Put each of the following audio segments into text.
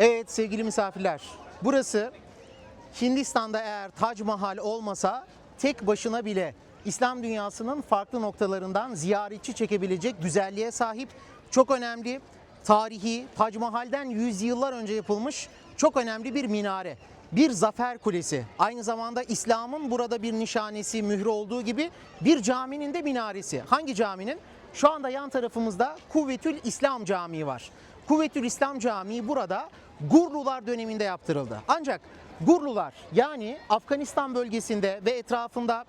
Evet sevgili misafirler, burası Hindistan'da eğer Tac Mahal olmasa tek başına bile İslam dünyasının farklı noktalarından ziyaretçi çekebilecek güzelliğe sahip çok önemli tarihi Tac Mahal'den yüzyıllar önce yapılmış çok önemli bir minare. Bir zafer kulesi. Aynı zamanda İslam'ın burada bir nişanesi, mührü olduğu gibi bir caminin de minaresi. Hangi caminin? Şu anda yan tarafımızda Kuvvetül İslam Camii var. Kuvvetül İslam Camii burada Gurlular döneminde yaptırıldı. Ancak Gurlular yani Afganistan bölgesinde ve etrafında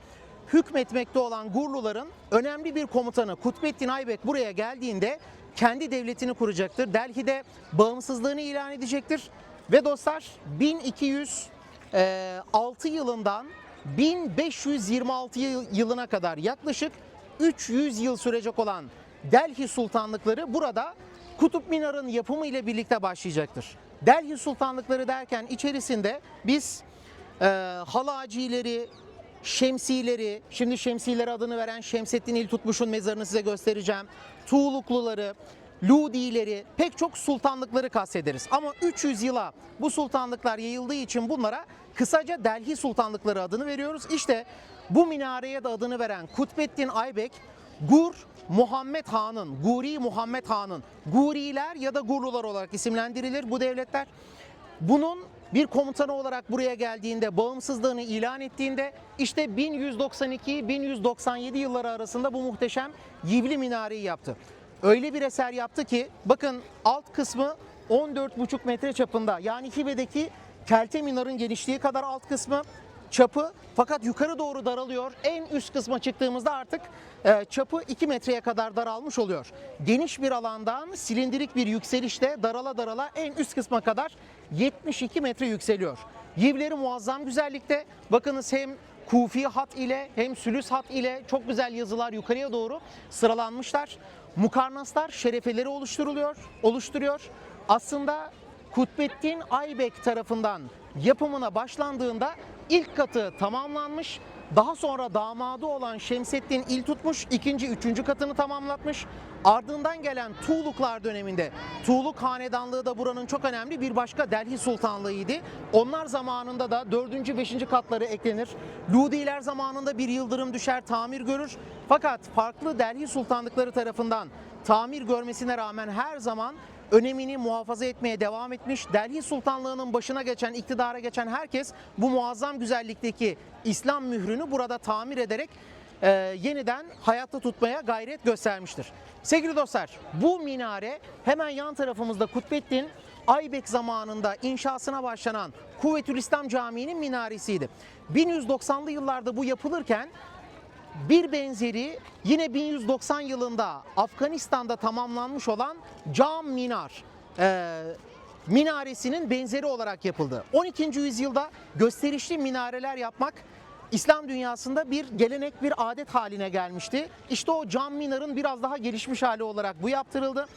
hükmetmekte olan Gurluların önemli bir komutanı Kutbettin Aybek buraya geldiğinde kendi devletini kuracaktır. Delhi'de bağımsızlığını ilan edecektir. Ve dostlar 1206 yılından 1526 yıl- yılına kadar yaklaşık 300 yıl sürecek olan Delhi sultanlıkları burada Kutup Minar'ın yapımı ile birlikte başlayacaktır. Delhi sultanlıkları derken içerisinde biz e, halacileri, şemsileri, şimdi şemsileri adını veren Şemseddin İltutmuş'un mezarını size göstereceğim. Tuğlukluları, Ludileri, pek çok sultanlıkları kastederiz. Ama 300 yıla bu sultanlıklar yayıldığı için bunlara kısaca Delhi sultanlıkları adını veriyoruz. İşte bu minareye de adını veren Kutbettin Aybek, Gur Muhammed Han'ın, Guri Muhammed Han'ın, Guriler ya da Gurlular olarak isimlendirilir bu devletler. Bunun bir komutanı olarak buraya geldiğinde, bağımsızlığını ilan ettiğinde işte 1192-1197 yılları arasında bu muhteşem Yivli Minareyi yaptı. Öyle bir eser yaptı ki bakın alt kısmı 14,5 metre çapında yani Hive'deki Kelte Minar'ın genişliği kadar alt kısmı çapı fakat yukarı doğru daralıyor. En üst kısma çıktığımızda artık e, çapı 2 metreye kadar daralmış oluyor. Geniş bir alandan silindirik bir yükselişte darala darala en üst kısma kadar 72 metre yükseliyor. Yivleri muazzam güzellikte. Bakınız hem kufi hat ile hem sülüs hat ile çok güzel yazılar yukarıya doğru sıralanmışlar. Mukarnaslar şerefeleri oluşturuluyor, oluşturuyor. Aslında Kutbettin Aybek tarafından yapımına başlandığında ilk katı tamamlanmış. Daha sonra damadı olan Şemseddin İltutmuş ikinci, üçüncü katını tamamlatmış. Ardından gelen Tuğluklar döneminde Tuğluk Hanedanlığı da buranın çok önemli bir başka Delhi Sultanlığı'ydı. Onlar zamanında da dördüncü, beşinci katları eklenir. Ludiler zamanında bir yıldırım düşer, tamir görür. Fakat farklı Delhi Sultanlıkları tarafından tamir görmesine rağmen her zaman önemini muhafaza etmeye devam etmiş. Delhi Sultanlığı'nın başına geçen, iktidara geçen herkes bu muazzam güzellikteki İslam mührünü burada tamir ederek e, yeniden hayatta tutmaya gayret göstermiştir. Sevgili dostlar, bu minare hemen yan tarafımızda Kutbettin Aybek zamanında inşasına başlanan Kuvvetül İslam Camii'nin minaresiydi. 1190'lı yıllarda bu yapılırken bir benzeri yine 1190 yılında Afganistan'da tamamlanmış olan Cam Minar e, minaresinin benzeri olarak yapıldı. 12. yüzyılda gösterişli minareler yapmak İslam dünyasında bir gelenek, bir adet haline gelmişti. İşte o cam minarın biraz daha gelişmiş hali olarak bu yaptırıldı.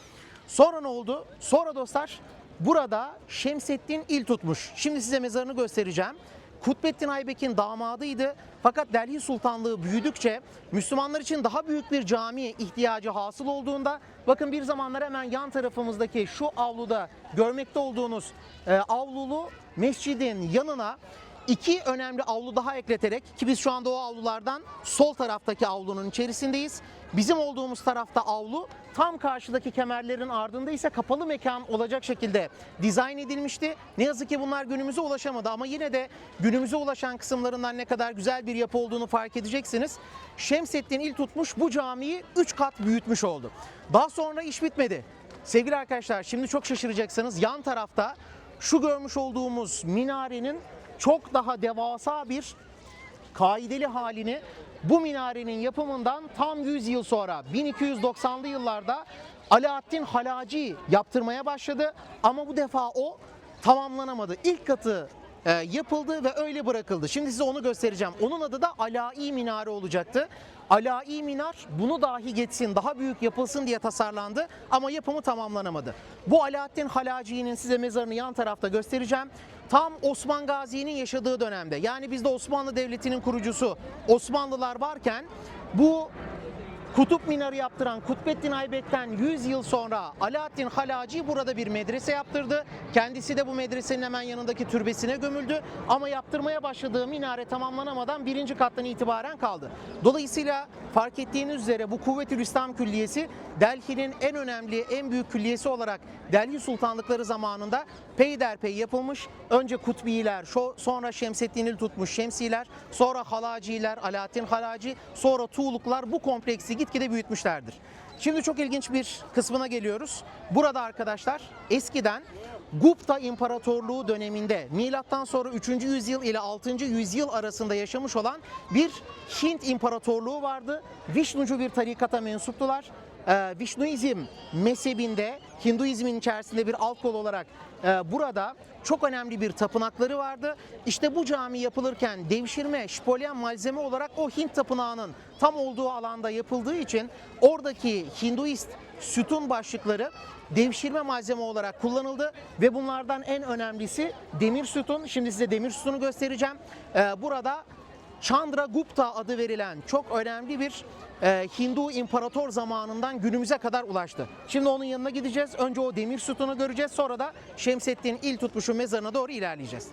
Sonra ne oldu? Sonra dostlar burada Şemseddin İl tutmuş. Şimdi size mezarını göstereceğim. Kutbettin Aybek'in damadıydı. Fakat Delhi Sultanlığı büyüdükçe Müslümanlar için daha büyük bir camiye ihtiyacı hasıl olduğunda bakın bir zamanlar hemen yan tarafımızdaki şu avluda görmekte olduğunuz e, avlulu mescidin yanına iki önemli avlu daha ekleterek ki biz şu anda o avlulardan sol taraftaki avlunun içerisindeyiz. Bizim olduğumuz tarafta avlu tam karşıdaki kemerlerin ardında ise kapalı mekan olacak şekilde dizayn edilmişti. Ne yazık ki bunlar günümüze ulaşamadı ama yine de günümüze ulaşan kısımlarından ne kadar güzel bir yapı olduğunu fark edeceksiniz. Şemseddin İl tutmuş bu camiyi 3 kat büyütmüş oldu. Daha sonra iş bitmedi. Sevgili arkadaşlar şimdi çok şaşıracaksınız. Yan tarafta şu görmüş olduğumuz minarenin çok daha devasa bir kaideli halini bu minarenin yapımından tam 100 yıl sonra 1290'lı yıllarda Alaaddin Halaci yaptırmaya başladı ama bu defa o tamamlanamadı. İlk katı e, yapıldı ve öyle bırakıldı. Şimdi size onu göstereceğim. Onun adı da Alai Minare olacaktı. Alai Minar bunu dahi geçsin, daha büyük yapılsın diye tasarlandı ama yapımı tamamlanamadı. Bu Alaaddin Halaci'nin size mezarını yan tarafta göstereceğim. Tam Osman Gazi'nin yaşadığı dönemde yani bizde Osmanlı Devleti'nin kurucusu Osmanlılar varken bu Kutup Minarı yaptıran Kutbettin Aybek'ten 100 yıl sonra Alaaddin Halaci burada bir medrese yaptırdı. Kendisi de bu medresenin hemen yanındaki türbesine gömüldü. Ama yaptırmaya başladığı minare tamamlanamadan birinci kattan itibaren kaldı. Dolayısıyla fark ettiğiniz üzere bu Kuvvetül İslam Külliyesi Delhi'nin en önemli, en büyük külliyesi olarak Delhi Sultanlıkları zamanında peyderpey yapılmış. Önce Kutbiler, sonra Şemseddin'i tutmuş Şemsiler, sonra Halaciler, Alaaddin Halaci, sonra Tuğluklar bu kompleksi gitgide büyütmüşlerdir. Şimdi çok ilginç bir kısmına geliyoruz. Burada arkadaşlar eskiden Gupta İmparatorluğu döneminde milattan sonra 3. yüzyıl ile 6. yüzyıl arasında yaşamış olan bir Hint İmparatorluğu vardı. Vişnucu bir tarikata mensuptular. Ee, Vişnuizm mezhebinde Hinduizmin içerisinde bir alt kol olarak e, burada çok önemli bir tapınakları vardı. İşte bu cami yapılırken devşirme, şipolyen malzeme olarak o Hint tapınağının tam olduğu alanda yapıldığı için oradaki Hinduist sütun başlıkları devşirme malzeme olarak kullanıldı ve bunlardan en önemlisi demir sütun. Şimdi size demir sütunu göstereceğim. Ee, burada Chandragupta adı verilen çok önemli bir e, Hindu imparator zamanından günümüze kadar ulaştı. Şimdi onun yanına gideceğiz. Önce o demir sütunu göreceğiz. Sonra da Şemseddin İl Tutmuş'un mezarına doğru ilerleyeceğiz.